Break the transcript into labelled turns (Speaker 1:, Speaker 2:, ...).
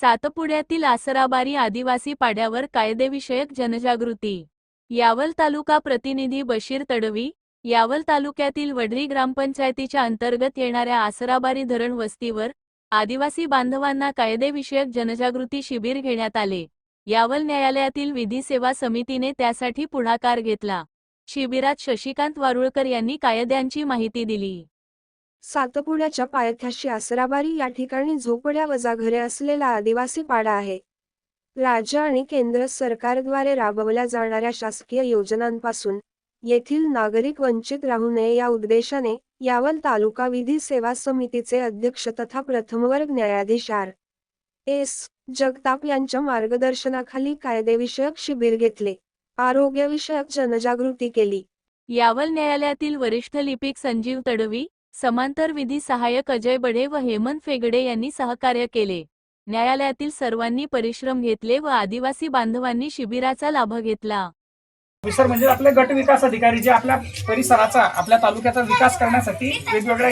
Speaker 1: सातपुड्यातील आसराबारी आदिवासी पाड्यावर कायदेविषयक जनजागृती. यावल तालुका प्रतिनिधी बशीर तडवी यावल तालुक्यातील वडरी ग्रामपंचायतीच्या अंतर्गत येणाऱ्या आसराबारी धरण वस्तीवर आदिवासी बांधवांना कायदेविषयक जनजागृती शिबिर घेण्यात आले. यावल न्यायालयातील विधी सेवा समितीने त्यासाठी पुढाकार घेतला. शिबिरात शशिकांत वारुळकर यांनी कायद्यांची माहिती दिली.
Speaker 2: सातपुड्याच्या पायथ्याशी आसराबारी या ठिकाणी झोपड्या वजा घरे असलेला आदिवासी पाडा आहे. राज्य आणि केंद्र सरकारद्वारे राबवल्या जाणाऱ्या शासकीय योजनांपासून येथील नागरिक वंचित राहू नये या उद्देशाने यावल तालुका विधी सेवा समितीचे अध्यक्ष तथा प्रथमवर्ग न्यायाधीश आर. एस. जगताप यांच्या मार्गदर्शनाखाली कायदेविषयक शिबिर घेतले. आरोग्यविषयक जनजागृती केली.
Speaker 1: यावल न्यायालयातील वरिष्ठ लिपिक संजीव तडवी समांतर विधी सहाय्यक अजय बढे व हेमंत फेगडे यांनी सहकार्य केले. न्यायालयातील सर्वांनी परिश्रम घेतले व आदिवासी बांधवांनी शिबिराचा लाभ घेतला.
Speaker 3: म्हणजे आपले गट विकास अधिकारी जे आपल्या परिसराचा आपल्या तालुक्याचा विकास करण्यासाठी वेगवेगळ्या